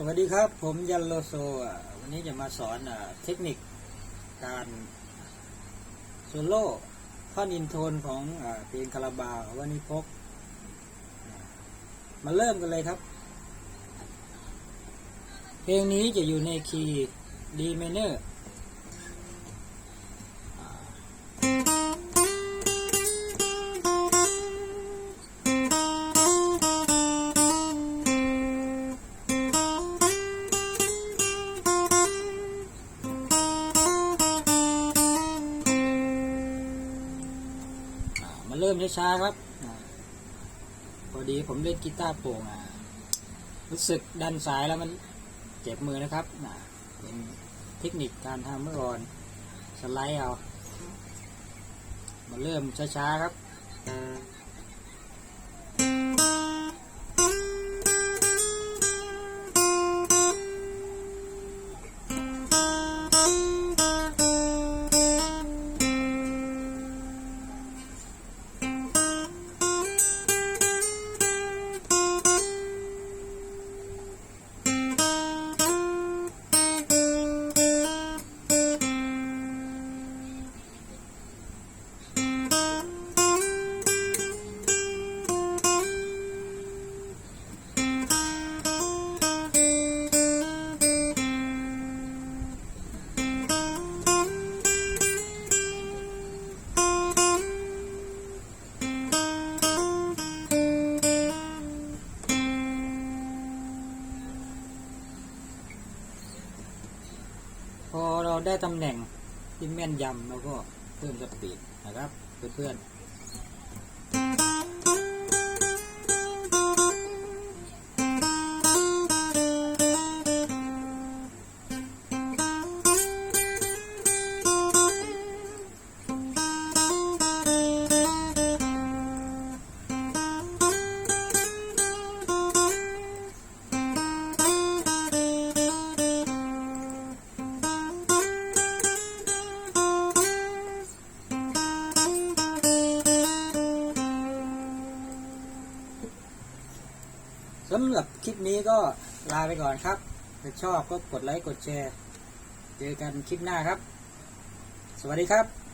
สวัสดีครับ ผมยันโลโซวันนี้จะมาสอนอเทคนิคการโซโล่ท่อนอินโทนของอเพลงคาราบาววันนี้พก มาเริ่มกันเลยครับ เพลงนี้จะอยู่ในคีย์ดีเมเนอร์ เริ่มช้าๆครับพอดีผมเล่นกีตาร์โปร่งอะรู้สึกดันสายแล้วมันเจ็บมือนะครับเป็นเทคนิคการทำเมื่อก่อนสไลด์เอามาเริ่มช้าๆครับ ได้ตำแหน่งที่แม่นยำเราก็เพิ่มสปีดนะครับเพื่อนๆ สำหรับคลิปนี้ก็ลาไปก่อนครับถ้าชอบก็กดไลค์กดแชร์ เจอกันคลิปหน้าครับ สวัสดีครับ